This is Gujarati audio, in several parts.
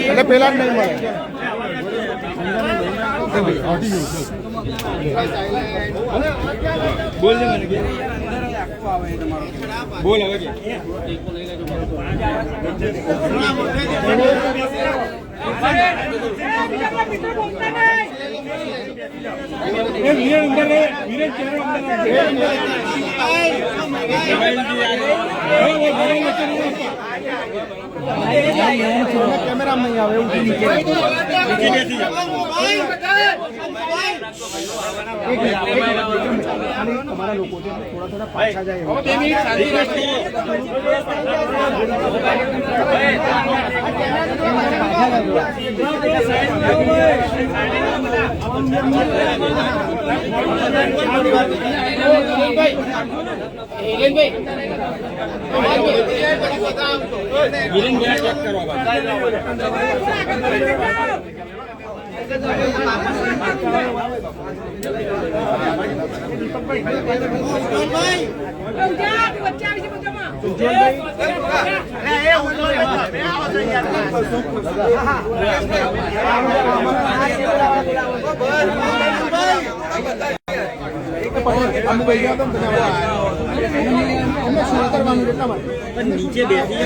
એટલે પેલા જ નહીં મળે. બોલ હવે કે એ વીરેન અંદર રે વીરેન ચહેરો અંદર રે કેમેરામાં નહીં આવે એવું નીચે બેસી જાઓ એક મિનિટ, એક મિનિટ. તમારા લોકો છે થોડા થોડા પાછા જાય એવું. વીરેન બેરા ચેક કરો બાબા અમે ભાઈ ગયા તમે નીચે બેસી.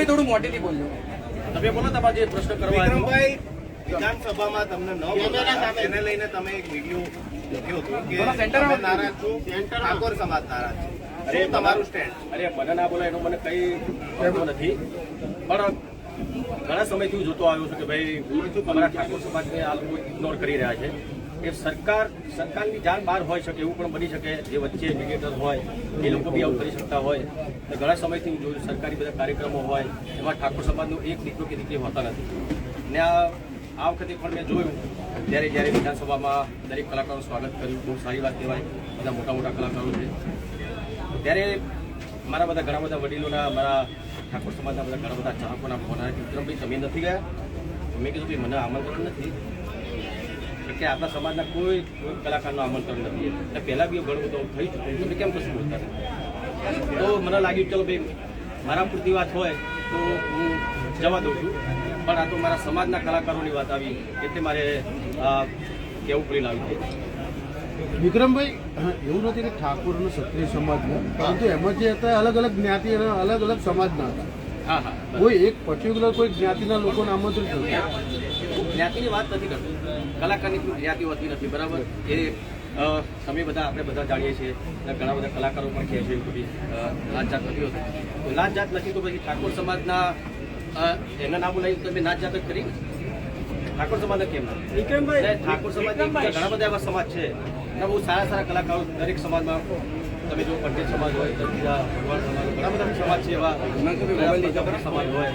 થોડું મોટેથી બોલજો તમે બોલો તમારે જે પ્રશ્ન કરવા. વિક્રમભાઈ વિધાનસભામાં તમને ન. એને લઈને તમે એક વીડિયો મૂક્યો હતો નારાજ છો સમાજ નારાજ છે તમારું સ્ટેન્ડ અરે, મને ના બોલાય, એનો મને કઈ નથી પણ ઘણા સમયથી હું જોતો આવ્યો છું કે ભાઈ અમારા ઠાકોર સમાજને આ લોકો ઇગ્નોર કરી રહ્યા છે કે સરકાર, સરકારની જાણ બહાર હોઈ શકે, એવું પણ બની શકે, જે વચ્ચે મીડિયેટર હોય, એ લોકો બી આવું કરી શકતા હોય. અને ઘણા સમયથી હું જોયું સરકારી બધા કાર્યક્રમો હોય, એમાં ઠાકોર સમાજનો એક દીકરો કે દીકરી હોતા નથી. ને આ આ વખતે પણ મેં જોયું, ત્યારે જ્યારે વિધાનસભામાં દરેક કલાકારોનું સ્વાગત કર્યું, બહુ સારી વાત કહેવાય, બધા મોટા મોટા કલાકારો છે. ત્યારે મારા બધા ઘણા બધા વડીલોના, મારા ઠાકોર સમાજના બધા ઘણા બધા ચાહકોના ફોન આવ્યા કે વિક્રમભાઈ, તમે નથી ગયા? મેં કીધું કે મને આમંત્રણ નથી. કે આપણા સમાજના કોઈ કોઈ કલાકારનું આમંત્રણ નથી. એટલે પહેલાં બી ઘણું બધું થઈ ચૂક્યું. તમે કેમ કશું બોલતા તો મને લાગ્યું, ચલો ભાઈ, મારા પૂરતી વાત હોય તો હું જવા દઉં છું. પણ આ તો મારા સમાજના કલાકારોની વાત આવી એટલે મારે કેવું પડી લાવ્યું વિક્રમભાઈ એવું નથી કે ઠાકોર અને ક્ષત્રિય સમાજના પરંતુ એમાં જે હતા અલગ અલગ જ્ઞાતિ અને અલગ અલગ સમાજના હતા. કોઈ એક પર્ટિક્યુલર કોઈ જ્ઞાતિના લોકોને આમંત્રિત હતું જ્ઞાતિની વાત નથી કરતો. કલાકારની કોઈ જ્ઞાતિ હોતી નથી બરાબર? એ તમે બધા આપણે બધા જાણીએ છીએ અને ઘણા બધા કલાકારો પણ કહે છે બધી અ, જાત નથી હોતી. તો જાત નથી તો પછી ઠાકોર સમાજના એના નામ બોલાવી તમે જાત કરી? ઠાકોર સમાજ કેમ ના? ઠાકોર સમાજ ઘણા બધા એવા સમાજ છે. અને બહુ સારા સારા કલાકારો દરેક સમાજમાં તમે જો પટેલ સમાજ હોય બીજા ભગવાન સમાજ ઘણા બધા સમાજ છે એવા સમાજ હોય.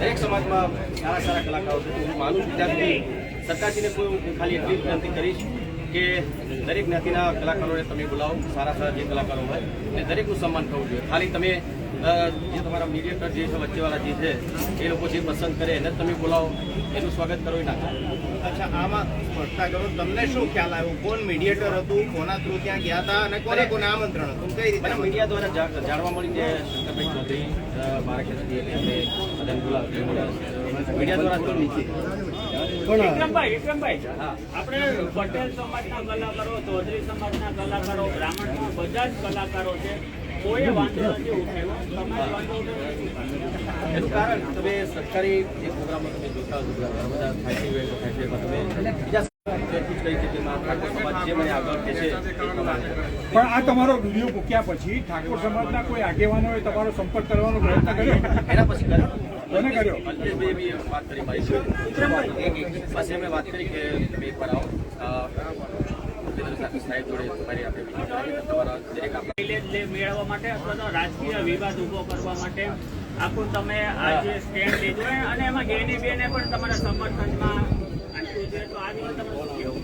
દરેક સમાજમાં સારા સારા કલાકારો છે. હું માનું છું ત્યાં સુધી સરકારશ્રીને કોઈ ખાલી એટલી વિનંતી કરીશ કે દરેક જ્ઞાતિના કલાકારોને તમે બોલાવો. સારા સારા જે કલાકારો હોય અને દરેકનું સન્માન થવું જોઈએ. ખાલી તમે જે તમારા મીડિયેટર જે છે વચ્ચેવાળા જે છે એ લોકો જે પસંદ કરે એને તમે બોલાવો. એનું સ્વાગત કરો એ ના. અચ્છા આમાં સ્પર્ધા કરો. તમને શું ખ્યાલ આવ્યો? કોણ મીડિયેટર હતું? કોના થ્રુ ત્યાં ગયા હતા? અને કોને કોને આમંત્રણ હતું? કઈ રીતે મીડિયા દ્વારા જાણવા મળી કે શંકરભાઈ ચૌધરી મારા ખ્યાલથી એમને બધાને બોલાવી મીડિયા દ્વારા જ નીચે વિક્રમભાઈ વિક્રમભાઈ આપણે પટેલ સમાજના કલાકારો ચૌધરી સમાજના કલાકારો બ્રાહ્મણના બધા જ કલાકારો છે. કોઈ વાંધો નથી તમે જ વાંધો ઉઠાવ્યો. એનું કારણ તમે સરકારી જે તમે જોતા હશો તમે બીજા પણ આ તમારો વીડિયો મૂક્યા પછી ઠાકોર સમાજના કોઈ આગેવાનોએ તમારો સંપર્ક કરવાનો પ્રયત્ન કર્યો? એના પછી કર્યો. કોને કર્યો? વાત કરી મારી જોડે. પછી વાત કરી કે તમે આવો. સાહેબ જોડે તમારી આપણે meeting તમારા દરેક આપણા મેળવવા માટે અથવા તો રાજકીય વિવાદ ઊભો કરવા માટે આખું તમે આજે સ્ટેન્ડ લીધું અને એમાં ગેની બેને પણ તમારા સમર્થનમાં આપ્યું છે. તો આ વિશે તમે શું કહેવું?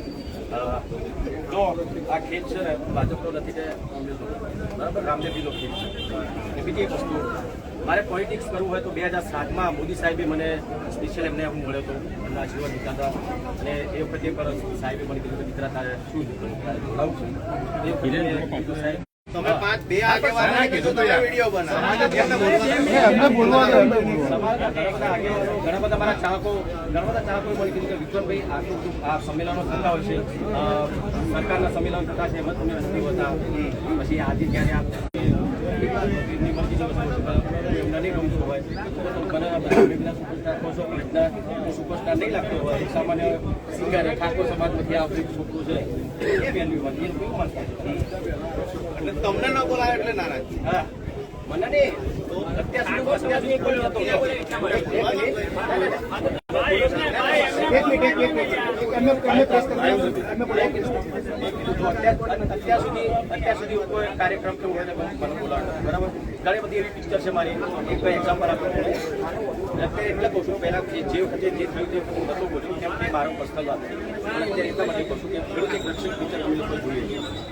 જો આ ખેત છે ને ભાજપનો નથી કે કોંગ્રેસનો. બરાબર? ખેત છે. બીજી એક વસ્તુ મારે પોલિટિક્સ કરવું હોય તો બે હજાર સાતમાં મોદી સાહેબે મને સ્પેશિયલ એમને હું મળ્યો હતો. એમના આશીર્વાદ લીધા હતા. અને એ વખતે પણ સાહેબે મને કીધું કે દીકરા તારે શું ભણાવું છું. એ કીધું સાહેબ તમે પાંચ બે કીધું તમે વીડિયો બનાવો. એમને બોલવા ઘણા બધા આગેવાનો, ઘણા બધા મારા ચાહકો ઘણા બધા ચાહકોએ મને કીધું કે વિક્રમભાઈ આટલું આ સંમેલનો થતા હોય છે. સરકારના સંમેલન થતા છે. એમાં તમે નથી હોતા પછી આજે જ્યારે આપ સુપરસ્ટાર નહીં લાગતો હોય સામાન્ય સિંગર ઠાકોર સમાજમાંથી આ એક છોકરું છે તમને ન બોલાય એટલે નારાજ હા મને નહીં અત્યાર અત્યાર સુધી. ભાઈ ભાઈ અત્યાર સુધી કોઈ કાર્યક્રમ બરાબર છે મારી એક અત્યારે એટલે કહું છું? પહેલાં જે જે થયું તે હું. નહોતો બોલ્યો કહું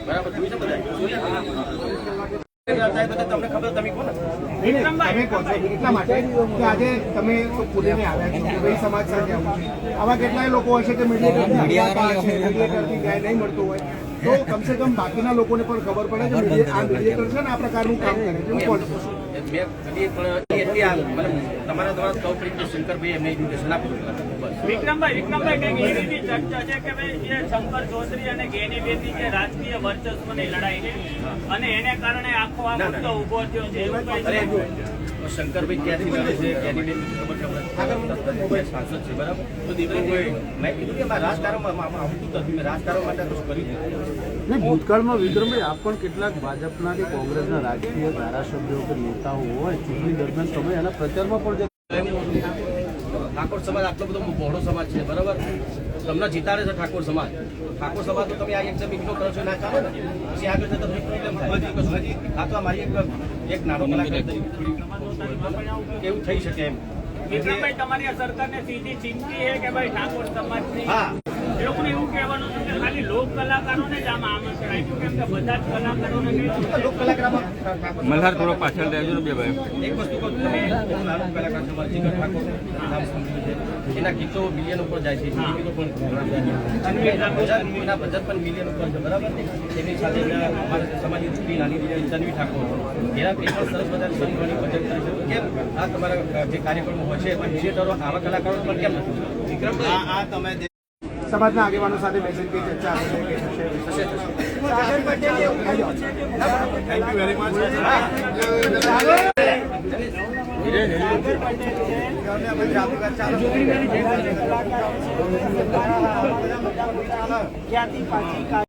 બરાબર તમને ખબર નહીં, તમે કહો છો એટલા માટે કે આજે તમે ખુલીને આવ્યા છો કે ભાઈ સમાજ સાથે આવું છે. આવા કેટલાય લોકો હશે કે મીડિયા મીડિયેટરથી ક્યાંય નહીં મળતું હોય. તો કમસે કમ બાકીના લોકોને પણ ખબર પડે કે આ મીડિયેટર છે ને આ પ્રકારનું કામ કરે છે હું તમારા દ્વારા સૌ પ્રથમ શંકરભાઈ એમને એજ્યુકેશન આપ્યું વિક્રમભાઈ વિક્રમભાઈ કંઈક એવી બી ચર્ચા છે કે ભાઈ જે શંકર ચૌધરી અને ગેની બેની જે રાજકીય વર્ચસ્વની લડાઈ છે અને એને કારણે આખો આ. મુદ્દો ઊભો થયો છે એવું કઈ શંકરભાઈ ક્યાંથી લડે છે? ગેની બેન ખબર ખબર સાંસદ છે બરાબર તો દીકરો મેં કીધું કે રાજકારણમાં આવતું જ રાજકારણ માટે કશું કર્યું નહીં, ભૂતકાળમાં વિક્રમભાઈ આપ પણ કેટલાક ભાજપના કે કોંગ્રેસના રાજકીય ધારાસભ્યો કે નેતાઓ હોય ચૂંટણી દરમિયાન તમે એના પ્રચારમાં પણ જતા ઠાકોર સમાજ આટલો બધો બહોળો સમાજ છે બરાબર? તમને જીતાડે છે ઠાકોર સમાજ. ઠાકોર સમાજ તો તમે આ એક જમીન ઇગ્નોર કરો છો ના ચાલે ને. પછી આગળ જતા તમને પ્રોબ્લેમ થાય. હજી આ તો મારી એક એક નાનો કલાકાર એવું થઈ શકે એમ? વિક્રમભાઈ તમારી સરકારને સીધી ચિંતી છે કે ભાઈ ઠાકોર સમાજની એ લોકોને એવું કહેવાનું છે કે ખાલી લોક કલાકારોને જ આમાં આમંત્રણ આપ્યું કેમ કે બધા જ કલાકારોને લોક કલાકારમાં મલ્હાર થોડો પાછળ રહેજો ને બે ભાઈ એક વસ્તુ કહું તમે કલાકાર છે જીગર ઠાકોર નામ સાંભળ્યું એના ગીતો મિલિયન ઉપર જાય છે ગીતો પણ એના બજેટ પણ મિલિયન ઉપર છે બરાબર એની સાથે અમારા સમાજની દીકરી નાની દીકરી તન્વી ઠાકોર. એના એ પણ સરસ બધા શરીરની બજેટ કરે છે. કેમ આ તમારા જે કાર્યક્રમો હોય છે એમાં થિયેટરો આવા કલાકારો પણ કેમ નથી? વિક્રમ આ તમે સમાજના આગેવાનો સાથે બેસીને કઈ ચર્ચા થેન્ક યુ વેરી મચ ક્યાંથી પાછી